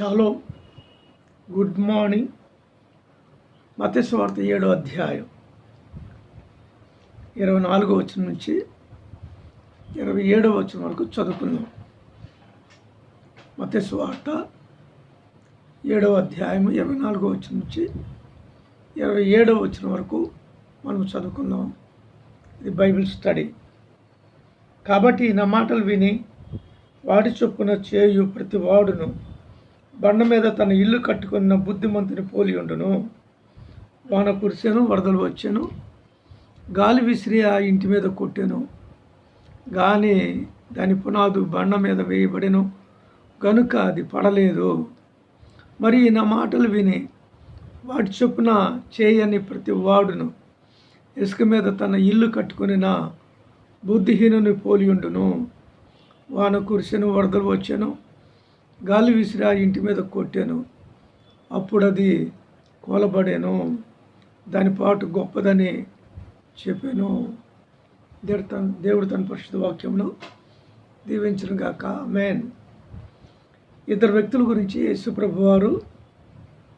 Shallow good morning మతస్వార్త ఏడో అధ్యాయం. ఇరవై నాలుగో వచ్చిన నుంచి ఇరవై ఏడో వచ్చిన వరకు చదువుకుందాం. మతస్వార్త ఏడవ అధ్యాయం ఇరవై నాలుగో వచ్చిన నుంచి ఇరవై ఏడో వచ్చిన వరకు మనం చదువుకుందాం. ఇది బైబిల్ స్టడీ కాబట్టి నా మాటలు విని వాడి చొప్పున చేయు ప్రతి వాడును బండ మీద తన ఇల్లు కట్టుకున్న బుద్ధిమంతుని పోలి ఉండును. వాన కురిసాను వరదలు వచ్చాను. గాలి విసిరి ఆ ఇంటి మీద కొట్టాను. కానీ దాని పునాదు బండ మీద వేయబడెను. కనుక అది పడలేదు. మరి నా మాటలు విని వాటి చొప్పున చేయని ప్రతి వాడును. ఇసుక మీద తన ఇల్లు కట్టుకుని నా బుద్ధిహీనుని పోలియుండును వాన కురిసెను వరదలు వచ్చాను. గాలి విసిరి ఆ ఇంటి మీద కొట్టాను. అప్పుడు అది కూలబడాను. దాని పాటు గొప్పదని చెప్పాను. దేవుడు తన దేవుడు తన పరిశుద్ధ వాక్యంలో దీవించను గాక. మేన్ ఇద్దరు వ్యక్తుల గురించి యేసుప్రభు వారు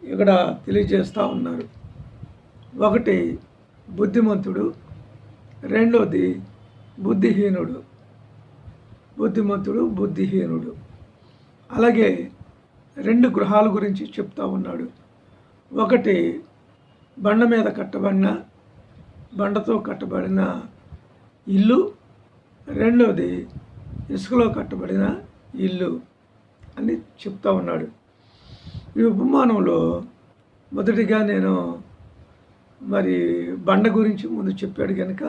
ఇక్కడ తెలియజేస్తూ ఉన్నారు. ఒకటి బుద్ధిమంతుడు రెండోది బుద్ధిహీనుడు. బుద్ధిమంతుడు బుద్ధిహీనుడు. అలాగే రెండు గృహాల గురించి చెప్తా ఉన్నాడు. ఒకటి బండ మీద కట్టబడిన బండతో కట్టబడిన ఇల్లు రెండవది ఇసుకలో కట్టబడిన ఇల్లు అని చెప్తా ఉన్నాడు. ఈ ఉపమానంలో మొదటిగా నేను మరి బండ గురించి ముందు చెప్పాడు కనుక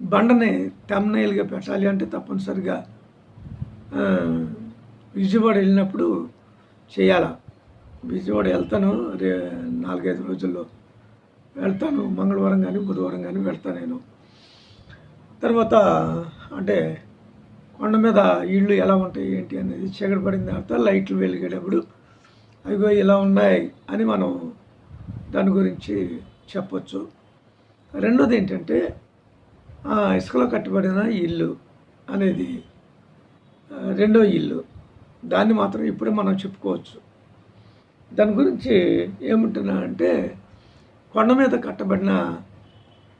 బండని తమ్నైల్గా పెట్టాలి అంటే తప్పనిసరిగా విజయవాడ వెళ్ళినప్పుడు చేయాలా? విజయవాడ వెళ్తాను రే నాలుగైదు రోజుల్లో. వెళ్తాను మంగళవారం కానీ బుధవారం కానీ వెళ్తాను నేను. తర్వాత అంటే కొండ మీద ఇళ్ళు ఎలా ఉంటాయి ఏంటి అనేది చీకటి పడిన తర్వాత లైట్లు వెలిగేటప్పుడు అవిగో ఇలా ఉన్నాయి అని మనం దాని గురించి చెప్పొచ్చు. రెండోది ఏంటంటే ఆ ఇసుకలో కట్టబడిన ఇల్లు అనేది రెండో ఇల్లు. దాన్ని మాత్రం ఇప్పుడే మనం చెప్పుకోవచ్చు. దాని గురించి ఏముంటున్నా అంటే కొండ మీద కట్టబడిన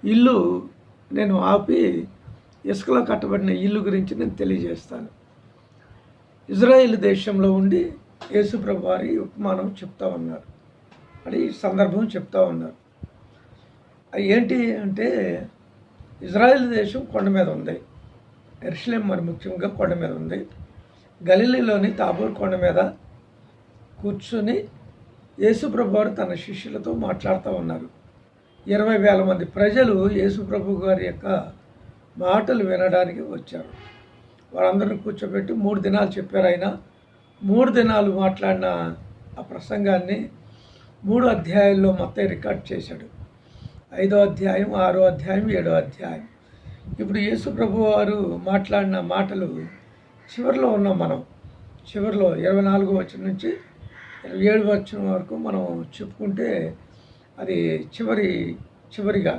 ఇల్లు నేను ఆపి ఇసుకలో కట్టబడిన ఇల్లు గురించి నేను తెలియజేస్తాను. ఇజ్రాయిల్ దేశంలో ఉండి యేసుప్రభు వారి ఉపమానం చెప్తా ఉన్నారు. అని ఈ సందర్భం చెప్తా ఉన్నారు. ఏంటి అంటే ఇజ్రాయెల్ దేశం కొండ మీద ఉంది. ఎరుసలేం మరి ముఖ్యంగా కొండ మీద ఉంది. గలిలీలోని తాబూర్ కొండ మీద కూర్చొని యేసుప్రభు వారు తన శిష్యులతో మాట్లాడుతూ ఉన్నారు. ఇరవై వేల మంది ప్రజలు యేసుప్రభు గారి యొక్క మాటలు వినడానికి వచ్చారు. వారందరిని కూర్చోబెట్టి మూడు దినాలు చెప్పారు ఆయన. మూడు దినాలు మాట్లాడిన ఆ ప్రసంగాన్ని మూడు అధ్యాయాల్లో మొత్తం రికార్డ్ చేశాడు. ఐదో అధ్యాయం ఆరో అధ్యాయం ఏడో అధ్యాయం. ఇప్పుడు యేసుప్రభు వారు మాట్లాడిన మాటలు చివరిలో ఉన్నాం మనం. చివరిలో ఇరవై నాలుగో వచ్చిన నుంచి ఇరవై ఏడు వచ్చిన వరకు మనం చెప్పుకుంటే అది చివరి చివరిగా.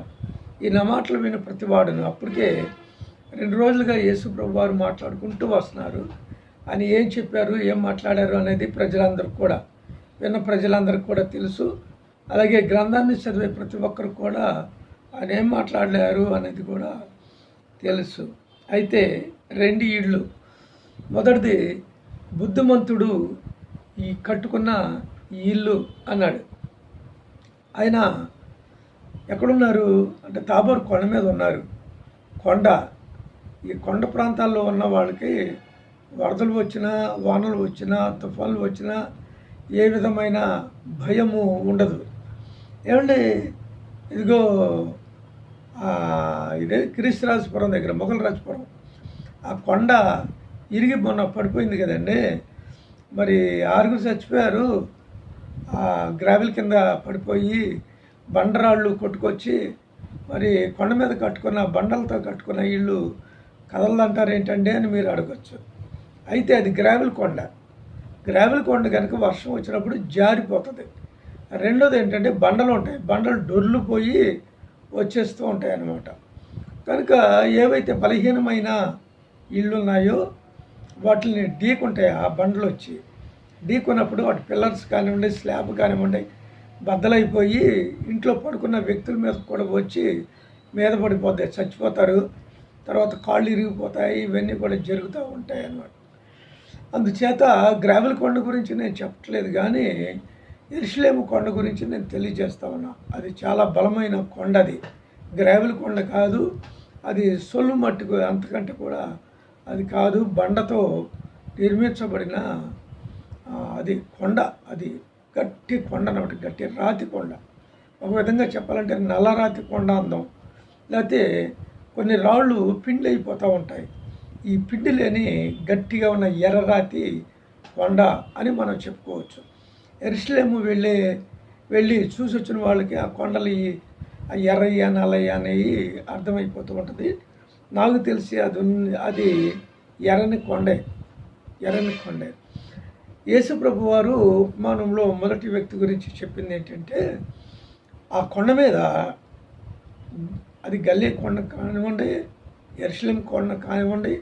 ఈ నా మాటలు విని ప్రతివాడును. అప్పటికే రెండు రోజులుగా యేసు ప్రభు వారు మాట్లాడుకుంటూ వస్తున్నారు. ఆయన ఏం చెప్పారు ఏం మాట్లాడారు అనేది ప్రజలందరికీ కూడా విన్న ప్రజలందరికీ కూడా తెలుసు. అలాగే గ్రంథాన్ని చదివే ప్రతి ఒక్కరు కూడా ఆయన ఏం మాట్లాడారు అనేది కూడా తెలుసు. అయితే రెండు ఇళ్ళు మొదటిది బుద్ధిమంతుడు ఈ కట్టుకున్న ఈ ఇల్లు అన్నాడు. ఆయన ఎక్కడున్నారు? అంటే తాబోర్ కొండ మీద ఉన్నారు. కొండ ఈ కొండ ప్రాంతాల్లో ఉన్న వాళ్ళకి వరదలు వచ్చినా వానలు వచ్చినా తుఫాన్లు వచ్చినా ఏ విధమైన భయము ఉండదు. ఏమండి? ఇదిగో ఇదే ఇదే క్రీస్తురాజపురం దగ్గర మొగలరాజపురం ఆ కొండ ఇరిగి మొన్న పడిపోయింది కదండి. మరి ఆరుగురు చచ్చిపోయారు. గ్రావెల్ కింద పడిపోయి బండరాళ్ళు కొట్టుకొచ్చి మరి కొండ మీద కట్టుకున్న బండలతో కట్టుకున్న ఇళ్ళు కదలదంటారు ఏంటండి అని మీరు అడగచ్చు. అయితే అది గ్రావెల్ కొండ. గ్రావెల్ కొండ కనుక వర్షం వచ్చినప్పుడు జారిపోతుంది. రెండోది ఏంటంటే బండలు ఉంటాయి. బండలు డొర్లు పోయి వచ్చేస్తూ ఉంటాయి అన్నమాట కనుక ఏవైతే బలహీనమైన ఇళ్ళు ఉన్నాయో వాటిని ఢీకుంటాయి. ఆ బండ్లు వచ్చి ఢీకున్నప్పుడు వాటి పిల్లర్స్ కానివ్వండి స్లాబ్ కానివ్వండి బద్దలైపోయి ఇంట్లో పడుకున్న వ్యక్తుల మీద కూడా వచ్చి మీద పడిపోతాయి. చచ్చిపోతారు. తర్వాత కాళ్ళు ఇరిగిపోతాయి. ఇవన్నీ కూడా జరుగుతూ ఉంటాయి అన్నమాట. అందుచేత గ్రావెల్ కొండ గురించి నేను చెప్పట్లేదు కానీ ఎరుసలేము కొండ గురించి నేను తెలియజేస్తా ఉన్నా. అది చాలా బలమైన కొండ అది గ్రావెల్ కొండ కాదు. అది సొల్లు మట్టుకు అంతకంటే కూడా అది కాదు బండతో నిర్మించబడిన అది కొండ అది గట్టి కొండ అన్నమాట గట్టి రాతి కొండ. ఒక విధంగా చెప్పాలంటే నల్లరాతి కొండ అందం. లేకపోతే కొన్ని రాళ్ళు పిండి అయిపోతూ ఉంటాయి. ఈ పిండి లేని గట్టిగా ఉన్న ఎర్రరాతి కొండ అని మనం చెప్పుకోవచ్చు. ఎరుసలేము వెళ్ళే వెళ్ళి చూసి వచ్చిన వాళ్ళకి ఆ కొండలు ఆ ఎర్రయ్య నల్లయ్య అనేవి అర్థమైపోతూ ఉంటుంది. నాకు తెలిసి అది అది ఎర్రని కొండే ఎర్రని కొండే. యేసుప్రభు వారు ఉపమానంలో మొదటి వ్యక్తి గురించి చెప్పింది ఏంటంటే ఆ కొండ మీద అది గల్లీ కొండ కానివ్వండి ఎరుసలేం కొండ కానివ్వండి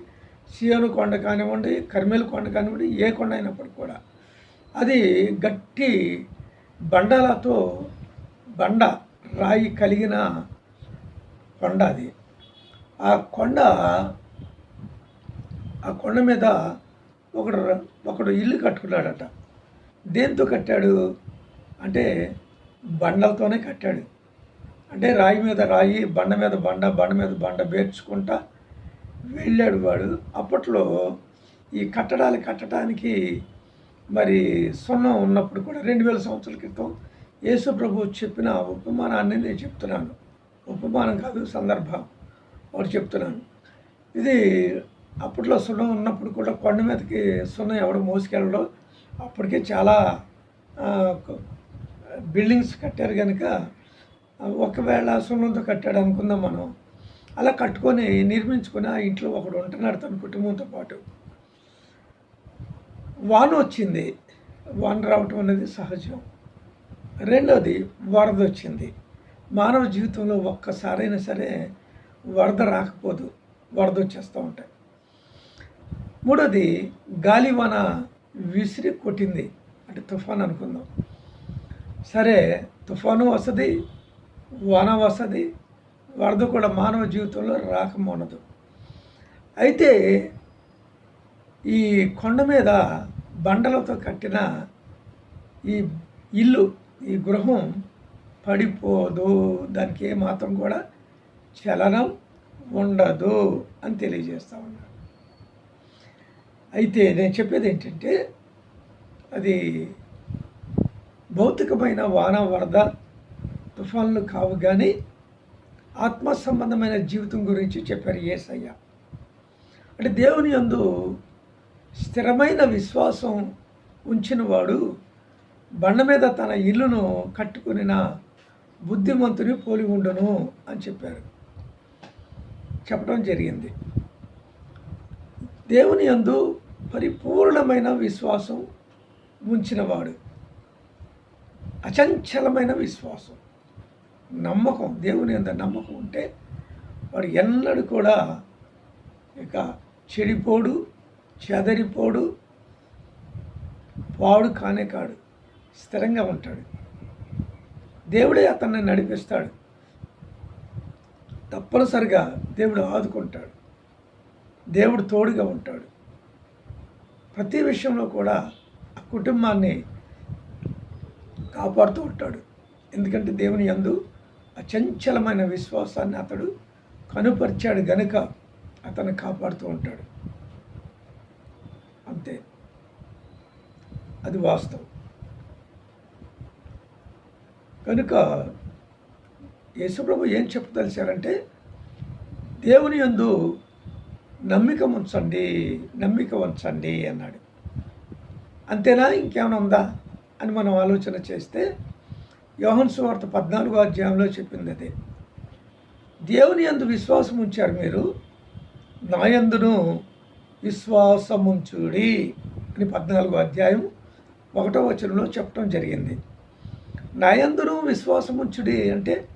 సియోను కొండ కానివ్వండి కర్మేలు కొండ కానివ్వండి ఏ కొండ అయినప్పటికీ కూడా అది గట్టి బండలతో బండ రాయి కలిగిన కొండ అది. ఆ కొండ ఆ కొండ మీద ఒకడు ఒకడు ఇల్లు కట్టుకున్నాడట. దేంతో కట్టాడు? అంటే బండలతోనే కట్టాడు. అంటే రాయి మీద రాయి బండ మీద బండ బండ మీద బండ పేర్చుకుంటా వెళ్ళాడు వాడు. అప్పట్లో ఈ కట్టడాలు కట్టడానికి మరి సున్నం ఉన్నప్పుడు కూడా రెండు వేల సంవత్సరాల క్రితం యేసు ప్రభు చెప్పిన ఉపమానాన్ని నేను చెప్తున్నాను. ఉపమానం కాదు సందర్భం. వాడు చెప్తున్నాను. ఇది అప్పట్లో సున్నం ఉన్నప్పుడు కూడా కొండ మీదకి సున్నం ఎవడు మోసుకెళ్ళడం అప్పటికే చాలా బిల్డింగ్స్ కట్టారు కనుక ఒకవేళ సున్నంతో కట్టాడు అనుకుందాం మనం. అలా కట్టుకొని నిర్మించుకొని ఆ ఇంట్లో ఒకడు ఉంటున్నాడు తన కుటుంబంతో పాటు. వాన వచ్చింది. వాన రావటం అనేది సహజం. రెండోది వరద వచ్చింది. మానవ జీవితంలో ఒక్కసారైనా సరే వరద రాకపోదు వరద వచ్చేస్తూ ఉంటాయి. మూడోది గాలివాన విసిరి కొట్టింది. అంటే తుఫాన్ అనుకుందాం. సరే తుఫాను వస్తుంది వాన వస్తుంది వరద కూడా మానవ జీవితంలో రాకమోనదు అయితే ఈ కొండ మీద బండలతో కట్టిన ఈ ఇల్లు ఈ గృహం పడిపోదు. దానికి ఏమాత్రం మాత్రం కూడా చలనం ఉండదు అని తెలియజేస్తూ ఉన్నాడు అయితే నేను చెప్పేది ఏంటంటే అది భౌతికమైన వాన వరద తుఫాన్లు కావు కానీ ఆత్మ సంబంధమైన జీవితం గురించి చెప్పారు ఏసయ్య. అంటే దేవుని యందు స్థిరమైన విశ్వాసం ఉంచిన వాడు బండ మీద తన ఇల్లును కట్టుకునిన బుద్ధిమంతుని పోలి ఉండను అని చెప్పారు. చెప్పడం జరిగింది. దేవుని యందు పరిపూర్ణమైన విశ్వాసం ఉంచినవాడు. అచంచలమైన విశ్వాసం. నమ్మకం. దేవుని అంత నమ్మకం ఉంటే వాడు ఎన్నడూ కూడా ఇక చెడిపోడు చెదరిపోడు పాడు కానే కాడు స్థిరంగా ఉంటాడు. దేవుడే అతన్ని నడిపిస్తాడు. తప్పనిసరిగా దేవుడు ఆదుకుంటాడు. దేవుడు తోడుగా ఉంటాడు. ప్రతి విషయంలో కూడా ఆ కుటుంబాన్ని కాపాడుతూ ఉంటాడు. ఎందుకంటే దేవుని యందు అచంచలమైన విశ్వాసాన్ని అతడు కనుపరిచాడు గనుక అతను కాపాడుతూ ఉంటాడు. అంతే. అది వాస్తవం. కనుక యేసుప్రభు ఏం చెప్పదలిచారంటే దేవుని యందు నమ్మిక ఉంచండి నమ్మిక ఉంచండి అన్నాడు. అంతేనా? ఇంకేమైనా ఉందా? అని మనం ఆలోచన చేస్తే యోహన్ సువార్త పద్నాలుగో అధ్యాయంలో చెప్పింది అదే. దేవుని యందు విశ్వాసం ఉంచారు మీరు నాయందును విశ్వాసం విశ్వాసముంచుడి అని పద్నాలుగో అధ్యాయం ఒకటో వచనంలో చెప్పడం జరిగింది. నాయందును విశ్వాసం విశ్వాసముంచుడి అంటే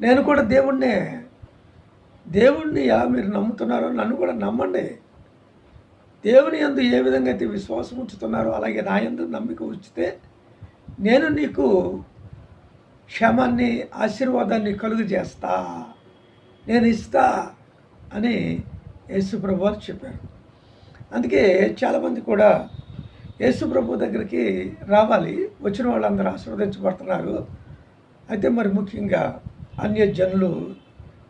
నేను కూడా దేవుణ్ణే దేవుణ్ణి ఎలా మీరు నమ్ముతున్నారో నన్ను కూడా నమ్మండి. దేవుని యందు ఏ విధంగా అయితే విశ్వాసం ఉంచుతున్నారో అలాగే నా యందు నమ్మిక ఉంచితే నేను నీకు క్షేమాన్ని ఆశీర్వాదాన్ని కలుగు చేస్తా నేను ఇస్తా అని యేసుప్రభు వారు చెప్పారు. అందుకే చాలామంది కూడా యేసుప్రభు దగ్గరికి రావాలి. వచ్చిన వాళ్ళందరూ ఆశీర్వదించబడుతున్నారు. అయితే మరి ముఖ్యంగా అన్యజనులు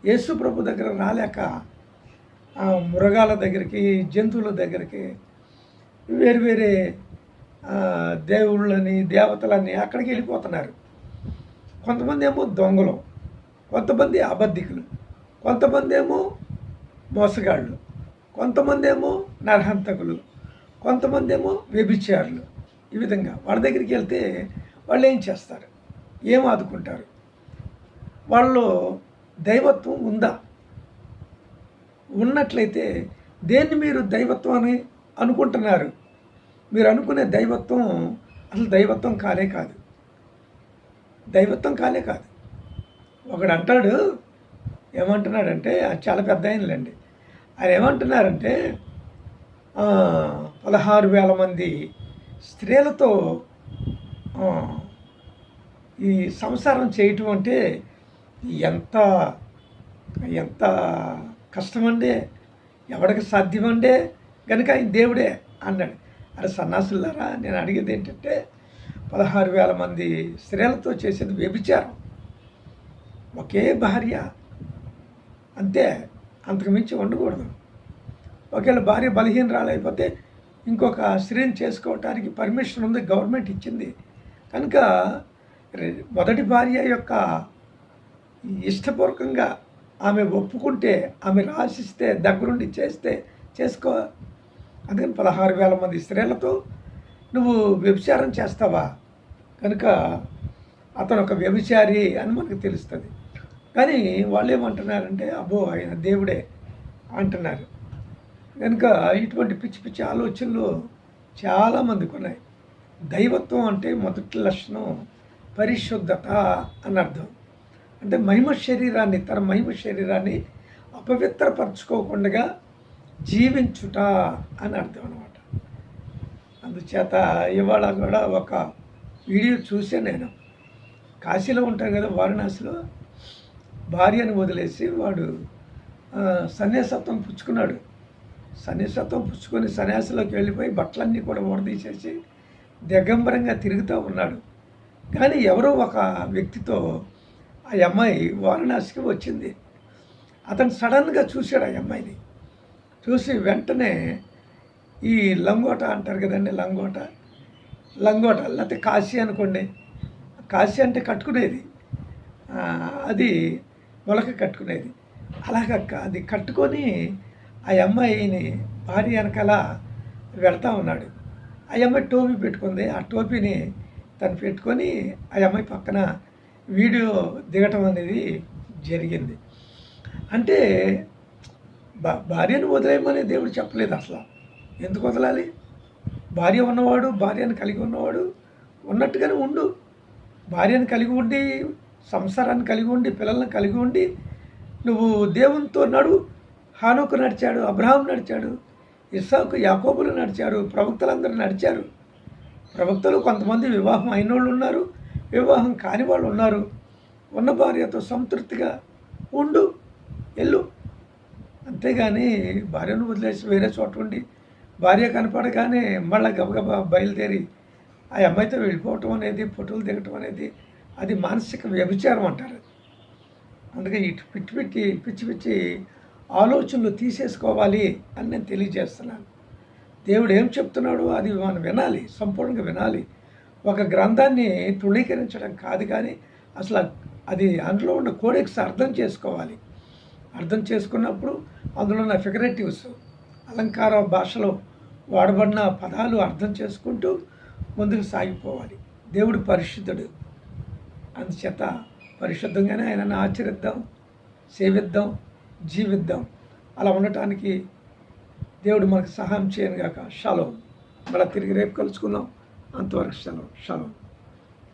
యేసు ప్రభు దగ్గర రాలేక ఆ మృగాల దగ్గరికి జంతువుల దగ్గరికి వేరు వేరే దేవుళ్ళని దేవతలని అక్కడికి వెళ్ళిపోతున్నారు. కొంతమంది ఏమో దొంగలు కొంతమంది అబద్ధికులు కొంతమంది ఏమో మోసగాళ్ళు కొంతమంది ఏమో నరహంతకులు కొంతమంది ఏమో వ్యభిచారులు. ఈ విధంగా వాళ్ళ దగ్గరికి వెళ్తే వాళ్ళు ఏం చేస్తారు? ఏం ఆదుకుంటారు? వాళ్ళలో దైవత్వం ఉందా? ఉన్నట్లయితే దేన్ని మీరు దైవత్వం అని అనుకుంటున్నారు? మీరు అనుకునే దైవత్వం అసలు దైవత్వం కాలే కాదు. దైవత్వం కాలే కాదు. ఒకడు అంటాడు ఏమంటున్నాడంటే అది చాలా పెద్ద ఆయనలేండి. ఆయన ఏమంటున్నారంటే పదహారు వేల మంది స్త్రీలతో ఈ సంసారం చేయటం అంటే ఎంత ఎంత కష్టమండే ఎవడికి సాధ్యమండే కనుక ఆయన దేవుడే అన్నాడు. అరే సన్నాసులారా నేను అడిగేది ఏంటంటే పదహారు వేల మంది స్త్రీలతో చేసేది వ్యభిచారం. ఒకే భార్య అంతే అంతకుమించి ఉండకూడదు. ఒకవేళ భార్య బలహీనరాలైపోతే ఇంకొక స్త్రీని చేసుకోవటానికి పర్మిషన్ ఉంది గవర్నమెంట్ ఇచ్చింది. కనుక రె- మొదటి భార్య యొక్క ఇష్టపూర్వకంగా ఆమె ఒప్పుకుంటే ఆమె రాసిస్తే దగ్గరుండి చేస్తే చేసుకో. అందుకని పదహారు వేల మంది స్త్రీలతో నువ్వు వ్యభిచారం చేస్తావా? కనుక అతను ఒక వ్యభిచారి అని మనకు తెలుస్తుంది. కానీ వాళ్ళు ఏమంటున్నారంటే అబ్బో ఆయన దేవుడే అంటున్నారు. కనుక ఇటువంటి పిచ్చి పిచ్చి ఆలోచనలు చాలామందికి ఉన్నాయి దైవత్వం అంటే మొదటి లక్షణం పరిశుద్ధత అని అర్థం అంటే మహిమ శరీరాన్ని తన మహిమ శరీరాన్ని అపవిత్రపరచుకోకుండా జీవించుట అని అర్థం అనమాట అందుచేత ఇవాళ కూడా ఒక వీడియో చూసే నేను. కాశీలో ఉంటాను కదా వారణాసిలో. భార్యను వదిలేసి వాడు సన్యాసత్వం పుచ్చుకున్నాడు. సన్యాసత్వం పుచ్చుకొని సన్యాసంలోకి వెళ్ళిపోయి బట్టలన్నీ కూడా ఊడదీసేసి దిగంబరంగా తిరుగుతూ ఉన్నాడు. కానీ ఎవరో ఒక వ్యక్తితో ఆ అమ్మాయి వారణాసికి వచ్చింది. అతను సడన్గా చూశాడు ఆ అమ్మాయిని. చూసి వెంటనే ఈ లంగోట అంటారు కదండి లంగోట? లంగోట లేకపోతే కాశీ అనుకోండి. కాశీ అంటే కట్టుకునేది. అది మొలక కట్టుకునేది. అలాగ అది కట్టుకొని ఆ అమ్మాయిని భార్య వెనకాల వెళ్తా ఉన్నాడు. ఆ అమ్మాయి టోపీ పెట్టుకుంది. ఆ టోపీని తను పెట్టుకొని ఆ అమ్మాయి పక్కన వీడియో దిగటం అనేది జరిగింది. అంటే భా భార్యను వదిలేయమని దేవుడు చెప్పలేదు అసలు. ఎందుకు వదలాలి? భార్య ఉన్నవాడు భార్యను కలిగి ఉన్నవాడు ఉన్నట్టుగానే ఉండు. భార్యను కలిగి ఉండి సంసారాన్ని కలిగి ఉండి పిల్లల్ని కలిగి ఉండి నువ్వు దేవునితో నడు. హానుకు నడిచాడు అబ్రహాం నడిచాడు ఇస్సాకు యాకోబులు నడిచారు ప్రవక్తలందరూ నడిచారు. ప్రవక్తలు కొంతమంది వివాహం అయిన వాళ్ళు ఉన్నారు. వివాహం కాని వాళ్ళు ఉన్నారు. ఉన్న భార్యతో సంతృప్తిగా ఉండు ఎల్లు అంతేగాని భార్యను వదిలేసి వేరే చోట ఉండి భార్య కనపడగానే మళ్ళీ గబగబా బయలుదేరి ఆ అమ్మాయితో వెళ్ళిపోవటం అనేది ఫోటోలు దిగటం అనేది అది మానసిక వ్యభిచారం అంటారు. అందుకే ఇటు పిచ్చి పిచ్చి పిచ్చి పిచ్చి ఆలోచనలు తీసేసుకోవాలి అని నేను తెలియజేస్తున్నాను. దేవుడు ఏం చెప్తున్నాడో అది మనం వినాలి సంపూర్ణంగా వినాలి. ఒక గ్రంథాన్ని తృణీకరించడం కాదు కానీ అసలు అది అందులో ఉన్న కోడెక్స్ అర్థం చేసుకోవాలి. అర్థం చేసుకున్నప్పుడు అందులో ఉన్న ఫిగరేటివ్స్ అలంకార భాషలో వాడబడిన పదాలు అర్థం చేసుకుంటూ ముందుకు సాగిపోవాలి. దేవుడు పరిశుద్ధుడు. అందుచేత పరిశుద్ధంగానే ఆయనను ఆచరిద్దాం సేవిద్దాం జీవిద్దాం. అలా ఉండటానికి దేవుడు మనకు సహాయం చేయను గాక షాలో. మళ్ళీ తిరిగి రేపు కలుసుకుందాం. アントワルス社の社の。